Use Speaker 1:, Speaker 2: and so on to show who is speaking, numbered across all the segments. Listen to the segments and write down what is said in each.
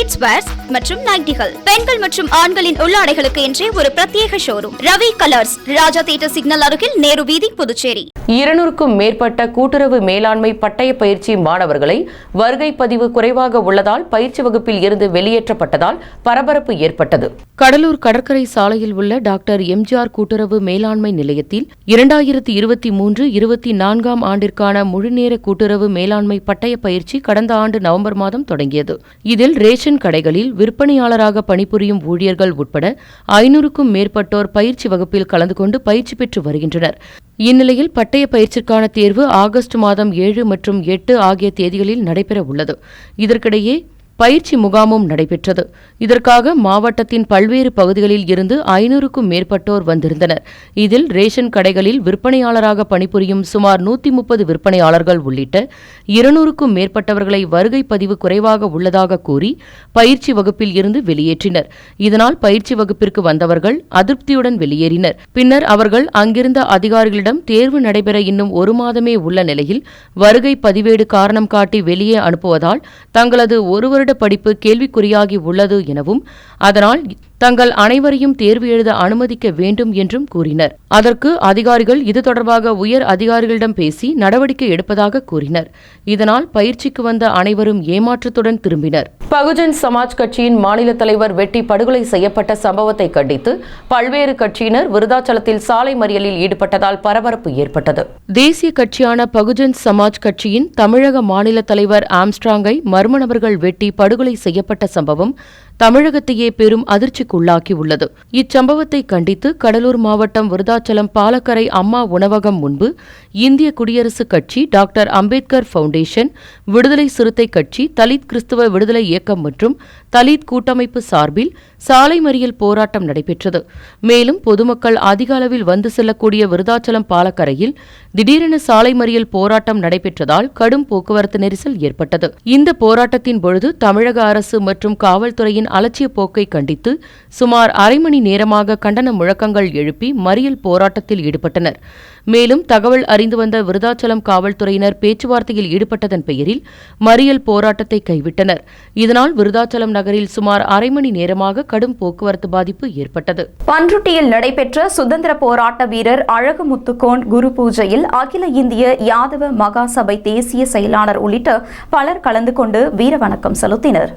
Speaker 1: kids wears மற்றும் நைட்டிகள். பெண்கள் மற்றும் ஆண்களின் உள்ளாடைகளுக்கு என்றே ஒரு பிரத்யேக showroom Ravi colours Raja theatre signal அருகில் நேரு வீதி புதுச்சேரி.
Speaker 2: இருநூறுக்கும் மேற்பட்ட கூட்டுறவு மேலாண்மை பட்டய பயிற்சி மாணவர்களை வருகை பதிவு குறைவாக உள்ளதால் பயிற்சி வகுப்பில் இருந்து வெளியேற்றப்பட்டதால் பரபரப்பு ஏற்பட்டது. கடலூர் கடற்கரை சாலையில் உள்ள டாக்டர் எம்ஜிஆர் கூட்டுறவு மேலாண்மை நிலையத்தில் இரண்டாயிரத்தி இருபத்தி மூன்று இருபத்தி நான்காம் ஆண்டிற்கான முழுநேர கூட்டுறவு மேலாண்மை பட்டய பயிற்சி கடந்த ஆண்டு நவம்பர் மாதம் தொடங்கியது. இதில் ரேஷன் கடைகளில் விற்பனையாளராக பணிபுரியும் ஊழியர்கள் உட்பட ஐநூறுக்கும் மேற்பட்டோர் பயிற்சி வகுப்பில் கலந்து கொண்டு பயிற்சி பெற்று வருகின்றனர். இந்நிலையில் பட்டய பயிற்சிக்கான தேர்வு ஆகஸ்ட் மாதம் ஏழு மற்றும் எட்டு ஆகிய தேதிகளில் நடைபெற உள்ளது இதற்கிடையே பயிற்சி முகாமும் நடைபெற்றது. இதற்காக மாவட்டத்தின் பல்வேறு பகுதிகளில் இருந்து ஐநூறுக்கும் மேற்பட்டோர் வந்திருந்தனர். இதில் ரேஷன் கடைகளில் விற்பனையாளராக பணிபுரியும் சுமார் நூற்றி முப்பது விற்பனையாளர்கள் உள்ளிட்ட இருநூறுக்கும் மேற்பட்டவர்களை வருகை பதிவு குறைவாக உள்ளதாக கூறி பயிற்சி வகுப்பில் இருந்து வெளியேற்றினர். இதனால் பயிற்சி வகுப்பிற்கு வந்தவர்கள் அதிருப்தியுடன் வெளியேறினர். பின்னர் அவர்கள் அங்கிருந்த அதிகாரிகளிடம் தேர்வு நடைபெற இன்னும் ஒரு மாதமே உள்ள நிலையில் வருகை பதிவேடு காரணம் காட்டி வெளியே அனுப்புவதால் தங்களது ஒரு வருட படிப்பு கேள்விக்குறியாகி உள்ளது எனவும் அதனால் தங்கள் அனைவரையும் தேர்வு எழுத அனுமதிக்க வேண்டும் என்றும் கூறினர். அதற்கு அதிகாரிகள் இது தொடர்பாக உயர் அதிகாரிகளிடம் பேசி நடவடிக்கை எடுப்பதாக கூறினர். இதனால் பயிற்சிக்கு வந்த அனைவரும் ஏமாற்றத்துடன் திரும்பினர். பகுஜன் சமாஜ் கட்சியின் மாநில தலைவர் வெட்டி படுகொலை செய்யப்பட்ட சம்பவத்தை கண்டித்து பல்வேறு கட்சியினர் விருதாச்சலத்தில் சாலை மறியலில் ஈடுபட்டதால் பரபரப்பு ஏற்பட்டது. தேசிய கட்சியான பகுஜன் சமாஜ் கட்சியின் தமிழக மாநில தலைவர் ஆம்ஸ்ட்ராங்கை மர்ம நபர்கள் வெட்டி படுகொலை செய்யப்பட்ட சம்பவம் தமிழகத்தையே பெரும் அதிர்ச்சிக்குள்ளாக்கியுள்ளது இச்சம்பவத்தை கண்டித்து கடலூர் மாவட்டம் விருதாச்சலம் பாலக்கரை அம்மா உணவகம் முன்பு இந்திய குடியரசுக் கட்சி டாக்டர் அம்பேத்கர் ஃபவுண்டேஷன் விடுதலை சிறுத்தை கட்சி தலித் கிறிஸ்துவ விடுதலை இயக்கம் மற்றும் தலித் கூட்டமைப்பு சார்பில் சாலை மறியல் போராட்டம் நடைபெற்றது. மேலும் பொதுமக்கள் அதிக அளவில் வந்து செல்லக்கூடிய விருதாச்சலம் பாலக்கரையில் திடீரென சாலை மறியல் போராட்டம் நடைபெற்றதால் கடும் போக்குவரத்து நெரிசல் ஏற்பட்டது. இந்த போராட்டத்தின் பொழுது தமிழக அரசு மற்றும் காவல்துறையின் அலட்சிய போக்கை கண்டித்து சுமார் அரை மணி நேரமாக கண்டன முழக்கங்கள் எழுப்பி மறியல் போராட்டத்தில் ஈடுபட்டனர். மேலும் தகவல் அறிந்து வந்த விருதாச்சலம் காவல்துறையினர் பேச்சுவார்த்தையில் ஈடுபட்டதன் பெயரில் மறியல் போராட்டத்தை கைவிட்டனர். இதனால் விருதாச்சலம் நகரில் சுமார் அரை மணி நேரமாக கடும் போக்குவரத்து பாதிப்பு ஏற்பட்டது.
Speaker 3: பன்ருட்டியில் நடைபெற்ற சுதந்திர போராட்ட வீரர் அழகு முத்துக்கோன் குரு பூஜையில் அகில இந்திய யாதவ மகாசபை தேசிய செயலாளர் உள்ளிட்ட பலர் கலந்து கொண்டு வீர வணக்கம் செலுத்தினர்.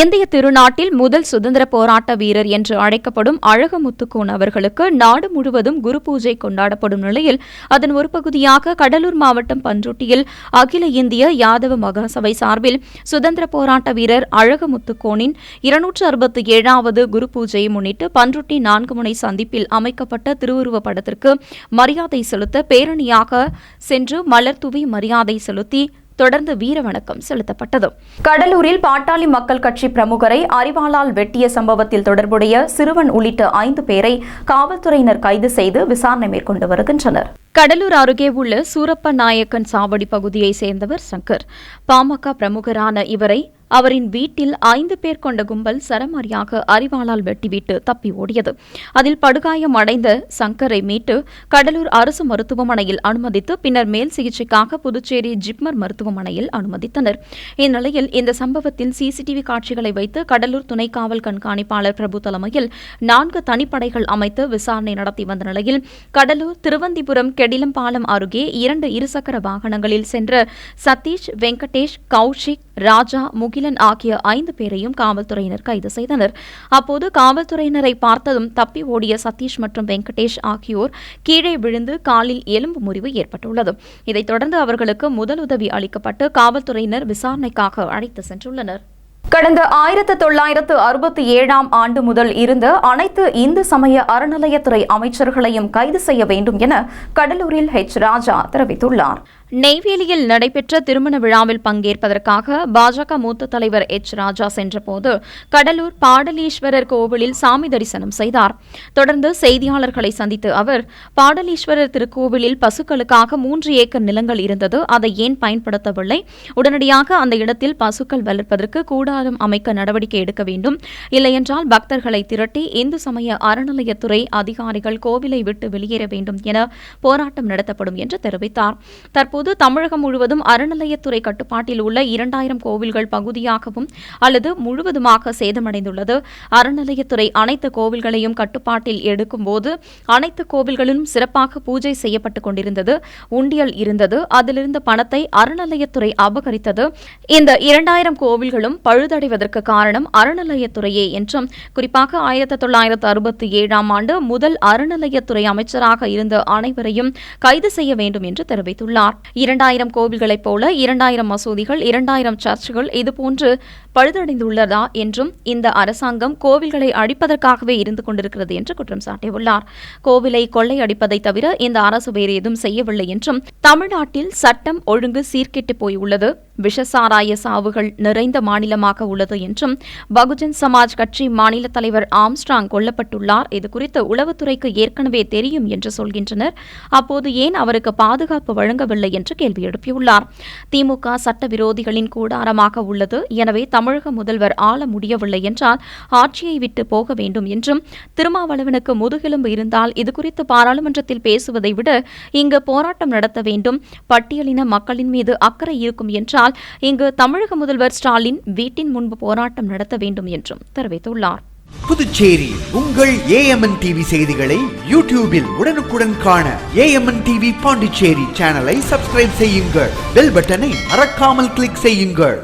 Speaker 1: இந்திய திருநாட்டில் முதல் சுதந்திர போராட்ட வீரர் என்று அழைக்கப்படும் அழகு முத்துக்கோன் அவர்களுக்கு நாடு முழுவதும் குரு பூஜை கொண்டாடப்படும் நிலையில் அதன் ஒரு பகுதியாக கடலூர் மாவட்டம் பன்ருட்டியில் அகில இந்திய யாதவ மகாசபை சார்பில் சுதந்திர போராட்ட வீரர் அழகு முத்துக்கோனின் இருநூற்று அறுபத்தி ஏழாவது குரு பூஜையை முன்னிட்டு பன்ருட்டி நான்கு முனை சந்திப்பில் அமைக்கப்பட்ட திருவுருவப் படத்திற்கு மரியாதை செலுத்த பேரணியாக சென்று மலர் தூவி மரியாதை செலுத்தி தொடர்ந்து வீர வணக்கம் செலுத்தப்பட்டது.
Speaker 3: கடலூரில் பாட்டாளி மக்கள் கட்சி பிரமுகரை அறிவாளால் வெட்டிய சம்பவத்தில் தொடர்புடைய சிறுவன் உள்ளிட்ட ஐந்து பேரை காவல்துறையினர் கைது செய்து விசாரணை மேற்கொண்டு வருகின்றனர்.
Speaker 1: கடலூர் அருகே உள்ள சூரப்ப நாயக்கன் சாவடி பகுதியைச் சேர்ந்தவர் சங்கர். பாமக பிரமுகரான இவரை அவரின் வீட்டில் ஐந்து பேர் கொண்ட கும்பல் சரமாரியாக அறிவாளால் வெட்டிவிட்டு தப்பி ஓடியது. அதில் படுகாயம் அடைந்த சங்கரை மீட்டு கடலூர் அரசு மருத்துவமனையில் அனுமதித்து பின்னர் மேல் சிகிச்சைக்காக புதுச்சேரி ஜிப்மர் மருத்துவமனையில் அனுமதித்தனர். இந்நிலையில் இந்த சம்பவத்தில் சிசிடிவி காட்சிகளை வைத்து கடலூர் துணை காவல் கண்காணிப்பாளர் பிரபு தலைமையில் நான்கு தனிப்படைகள் அமைத்து விசாரணை நடத்தி வந்த நிலையில் கடலூர் திருவந்திபுரம் கெடிலம்பாலம் அருகே இரண்டு இருசக்கர வாகனங்களில் சென்ற சதீஷ் வெங்கடேஷ் கௌஷிக் ராஜா அகிலன் ஆகிய ஐந்து பேரையும் காவல்துறையினர் கைது செய்தனர். அப்போது காவல்துறையினரை பார்த்ததும் தப்பி ஓடிய சதீஷ் மற்றும் வெங்கடேஷ் ஆகியோர் கீழே விழுந்து காலில் எலும்பு முறிவு ஏற்பட்டுள்ளது. இதைத் தொடர்ந்து அவர்களுக்கு முதலுதவி அளிக்கப்பட்டு காவல்துறையினர் விசாரணைக்காக அழைத்து சென்றுள்ளனர்.
Speaker 3: கடந்த ஆயிரத்து தொள்ளாயிரத்து அறுபத்தி ஏழாம் ஆண்டு முதல் இருந்த அனைத்து இந்து சமய அறநிலையத்துறை அமைச்சர்களையும் கைது செய்ய வேண்டும் என கடலூரில் ஹெச் ராஜா தெரிவித்துள்ளார்.
Speaker 1: நெய்வேலியில் நடைபெற்ற திருமண விழாவில் பங்கேற்பதற்காக பாஜக மூத்த தலைவர் எச். ராஜா சென்றபோது கடலூர் பாடலீஸ்வரர் கோவிலில் சாமி தரிசனம் செய்தார். தொடர்ந்து செய்தியாளர்களை சந்தித்த அவர் பாடலீஸ்வரர் திருக்கோவிலில் பசுக்களுக்காக மூன்று ஏக்கர் நிலங்கள் இருந்தது அதை ஏன் பயன்படுத்தவில்லை? உடனடியாக அந்த இடத்தில் பசுக்கள் வளர்ப்பதற்கு கூடாரம் அமைக்க நடவடிக்கை எடுக்க வேண்டும். இல்லையென்றால் பக்தர்களை திரட்டி இந்து சமய அறநிலையத்துறை அதிகாரிகள் கோவிலை விட்டு வெளியேற வேண்டும் என போராட்டம் நடத்தப்படும் என்று தெரிவித்தார். தற்போது தற்போது தமிழகம் முழுவதும் அறநிலையத்துறை கட்டுப்பாட்டில் உள்ள இரண்டாயிரம் கோவில்கள் பகுதியாகவும் அல்லது முழுவதுமாக சேதமடைந்துள்ளது. அறநிலையத்துறை அனைத்து கோவில்களையும் கட்டுப்பாட்டில் எடுக்கும்போது அனைத்து கோவில்களிலும் சிறப்பாக பூஜை செய்யப்பட்டுக் கொண்டிருந்தது. உண்டியல் இருந்தது. அதிலிருந்த பணத்தை அறநிலையத்துறை அபகரித்தது. இந்த இரண்டாயிரம் கோவில்களும் பழுதடைவதற்கு காரணம் அறநிலையத்துறையே என்றும் குறிப்பாக ஆயிரத்தி தொள்ளாயிரத்து அறுபத்தி ஏழாம் ஆண்டு முதல் அறநிலையத்துறை அமைச்சராக இருந்த அனைவரையும் கைது செய்ய வேண்டும் என்று தெரிவித்துள்ளார். இரண்டாயிரம் கோவில்களைப் போல இரண்டாயிரம் மசூதிகள் இரண்டாயிரம் சர்ச்சுகள் இதுபோன்று பழுதடைந்துள்ளதா என்றும் இந்த அரசாங்கம் கோவில்களை அழிப்பதற்காகவே இருந்து கொண்டிருக்கிறது என்று குற்றம் சாட்டியுள்ளார். கோவிலை கொள்ளையடிப்பதை தவிர இந்த அரசு வேறு எதுவும் செய்யவில்லை என்றும் தமிழ்நாட்டில் சட்டம் ஒழுங்கு சீர்கெட்டு போயுள்ளது. விஷசாராய சாவுகள் நிறைந்த மாநிலமாக உள்ளது என்றும் பகுஜன் சமாஜ் கட்சி மாநில தலைவர் ஆம்ஸ்ட்ராங் கொல்லப்பட்டுள்ளார். இதுகுறித்து உளவுத்துறைக்கு ஏற்கனவே தெரியும் என்று சொல்கின்றனர். அப்போது ஏன் அவருக்கு பாதுகாப்பு வழங்கவில்லை என்று கேள்வி எழுப்பியுள்ளார். திமுக சட்டவிரோதிகளின் கூடாரமாக உள்ளது. எனவே தமிழக முதல்வர் ஆள முடியவில்லை என்றால் ஆட்சியை விட்டு போக வேண்டும் என்றும் திருமாவளவனுக்கு முதுகெலும்பு இருந்தால் இதுகுறித்து பாராளுமன்றத்தில் பேசுவதை விட இங்கு போராட்டம் நடத்த வேண்டும். பட்டியலின மக்களின் மீது அக்கறை இருக்கும் என்றால் இங்கு தமிழக முதல்வர் ஸ்டாலின் வீட்டின் முன்பு போராட்டம் நடத்த வேண்டும் என்றும் தெரிவித்துள்ளார்.
Speaker 4: புதுச்சேரி உங்கள் ஏஎம்என் டிவி செய்திகளை யூடியூபில் உடனுக்குடன் காண ஏஎம்என் டிவி பாண்டிச்சேரி சேனலை சப்ஸ்கிரைப் செய்யுங்கள். பெல் பட்டனை மறக்காமல் கிளிக் செய்யுங்கள்.